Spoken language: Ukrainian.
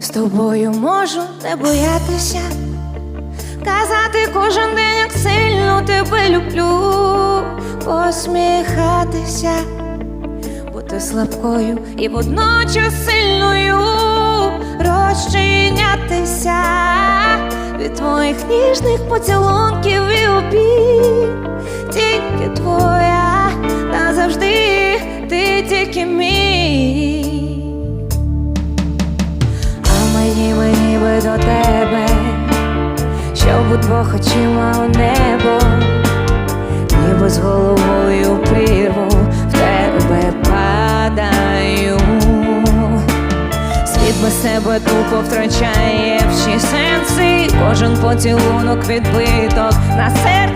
З тобою можу не боятися, казати кожен день, як сильно тебе люблю, посміхатися, бути слабкою і водночас сильною, розчинятися від твоїх ніжних поцілунків і обійм, тільки твоя назавжди, ти тільки мій. Мені мені до тебе, щоб удвох очима у небо, ніби з головою в прірву в тебе падаю. Світ без тебе тупо втрачає всі сенси, кожен поцілунок відбиток на серці,